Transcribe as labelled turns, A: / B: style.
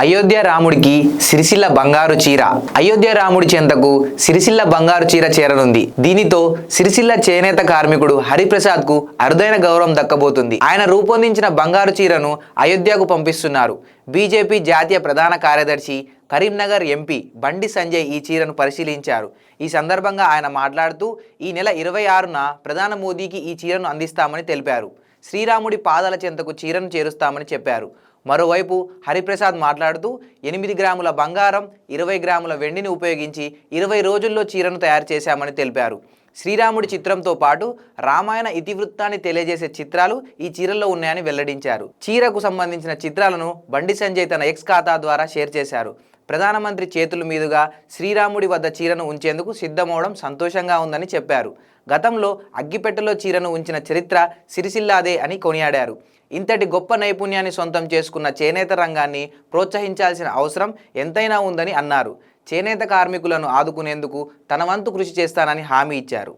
A: అయోధ్య రాముడికి సిరిసిల్ల బంగారు చీర. అయోధ్య రాముడి చెంతకు సిరిసిల్ల బంగారు చీర చేరనుంది. దీనితో సిరిసిల్ల చేనేత కార్మికుడు హరిప్రసాద్కు అరుదైన గౌరవం దక్కబోతుంది. ఆయన రూపొందించిన బంగారు చీరను అయోధ్యకు పంపిస్తున్నారు. బీజేపీ జాతీయ ప్రధాన కార్యదర్శి కరీంనగర్ ఎంపీ బండి సంజయ్ ఈ చీరను పరిశీలించారు. ఈ సందర్భంగా ఆయన మాట్లాడుతూ ఈ నెల ఇరవై ఆరున ప్రధాన మోదీకి ఈ చీరను అందిస్తామని తెలిపారు. శ్రీరాముడి పాదాల చెంతకు చీరను చేరుస్తామని చెప్పారు. మరోవైపు హరిప్రసాద్ మాట్లాడుతూ ఎనిమిది గ్రాముల బంగారం ఇరవై గ్రాముల వెండిని ఉపయోగించి ఇరవై రోజుల్లో చీరను తయారు చేశామని తెలిపారు. శ్రీరాముడి చిత్రంతో పాటు రామాయణ ఇతివృత్తాన్ని తెలియజేసే చిత్రాలు ఈ చీరల్లో ఉన్నాయని వెల్లడించారు. చీరకు సంబంధించిన చిత్రాలను బండి సంజయ్ తన ఎక్స్ ఖాతా ద్వారా షేర్ చేశారు. ప్రధానమంత్రి చేతుల మీదుగా శ్రీరాముడి వద్ద చీరను ఉంచేందుకు సిద్ధమవడం సంతోషంగా ఉందని చెప్పారు. గతంలో అగ్గిపెట్టెలో చీరను ఉంచిన చరిత్ర సిరిసిల్లాదే అని కొనియాడారు. ఇంతటి గొప్ప నైపుణ్యాన్ని సొంతం చేసుకున్న చేనేత రంగాన్ని ప్రోత్సహించాల్సిన అవసరం ఎంతైనా ఉందని అన్నారు. చేనేత కార్మికులను ఆదుకునేందుకు తన వంతు కృషి చేస్తానని హామీ ఇచ్చారు.